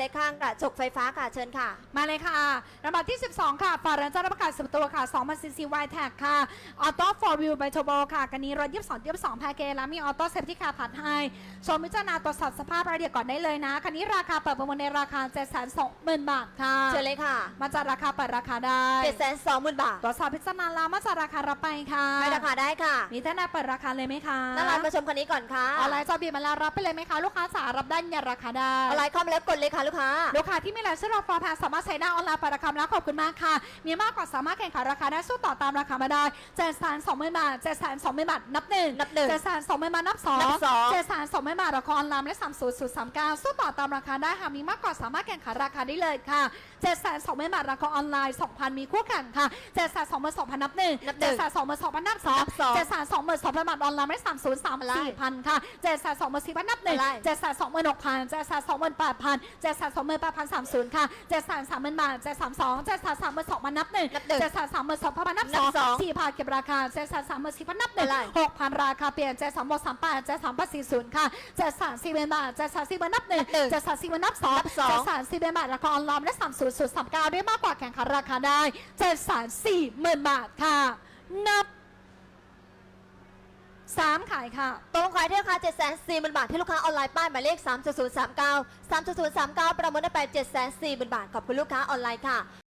ในข้างกระจกไฟฟ้าค่ะเชิญค่ะ มาเลยค่ะลำดับที่ 12 ค่ะฟารันเจ้ารับประกาศสิบตัวค่ะ2,000ซีซีไวแท็กค่ะออโต้ฟอร์วิวไบโทโบค่ะกันนี้รถ22 22แพ็กเกจแล้วมีออโต้เซฟที่คาผัดให้ชมพิจารณาตรวจสอบสภาพรายละเอียดก่อนได้เลยนะคันนี้ราคาเปิดประมูลในราคา 720,000 บาทค่ะเชิญเลยค่ะมาจากราคาเปิดราคาได้เจ็ดแสนสองหมื่นบาทตรวจสอบพิจารณาแล้วมาจากราคารับไปค่ะให้ราคาได้ค่ะมีท่านใดเปิดราคาเลยไหมคะน่ารักมาชมคันนี้ก่อนค่ะออนไลน์จอบีบมาแล้วรับไปเลยไหมคะลูกค้าสารับได้ในราคาได้ออนไลน์เข้ามาแล้วกดเลยค่ะลูกค้า ลูกค้าที่มีรายชื่อรอฟอร์แพนสามารถใช้ได้ออนไลน์ปราคำแล้วขอบคุณมากค่ะ มีมากกว่าสามารถแข่งขันราคาได้สู้ต่อตามราคามาได้เจ็ดแสนสองหมื่นบาทเจ็ดแสนสองหมื่นบาทนับหนึ่งนับหนึ่งเจ็ดแสนสองหมื่นบาทนับสองนับสองเจ็ดแสนสองหมื่นบาทราคาออนไลน์และสามศูนย์ศูนย์สามเก้าสู้ต่อตามราคาได้หากมีมากกว่าสามารถแข่งขันราคาได้เลยค่ะเจ็ดแสนสองหมื่นบาทราคาออนไลน์สองพันมีคู่แข่งค่ะเจ็ดแสนสองหมื่นสองพันนับหนึ่งนับหนึ่เจ็ดงแสนสองหมื่นสองพันนับสองนับสองเจ็ดแสนสองหมื่นสองพันบาทออนไลน์และสามศูนย์สามสี่พันค่ะเจ็ดแสนสองหมื่นสี่พันนับหนึ่งอะไรเจ็ดแสนสองหมื่นหกพันเจ็ดแสนสองหมื่นแปดพันเจ็ดแสนสองหมื่นแปดพันสามศูนย์ค่ะเจ็ดแสนสามหมื่นบาทเจ็ดสามสองเจ็ดแสนสามหมื่นสองพันนับหนึ่งนับหนึ่งเจ็ดแสนสามหมื่นสองพันนับนัสบองสองสี่พันเก็บราคาเจ็ดแสนสามหมื่นสี่พันนับหนึ่งอะไรหกพันราคาเปลี่ยนเจ็ดสามหกสามแปดเจ็ดสามแปดสี่ศูนย์ค่ะเจ็ดแสนสี่หมื่นบาทเจ็ดแสนสี่หมื่นนับหนึ่งนับหนึ่งเจ็ดแสนสี่หมื่นนับสองนับสองเจ็ดแสนสี่หมื่นบาทราคาออนไลน์และสามศูนย์ศูนย์สามเก้าได้มากกว่าแข่งขันราคาได้เจ็ดแสนสี่หมื่นบาทค่ะ 3 ขายค่ะ ตรงขายที่ราคา 7 4 0 0 0 บาท ที่ลูกค้าออนไลน์ป้ายหมายเลข 3 0 3 9 3 0 3 9 ประเมินได้ไป 7 4 0 0 0 บาท ขอบคุณลูกค้าออนไลน์ค่ะ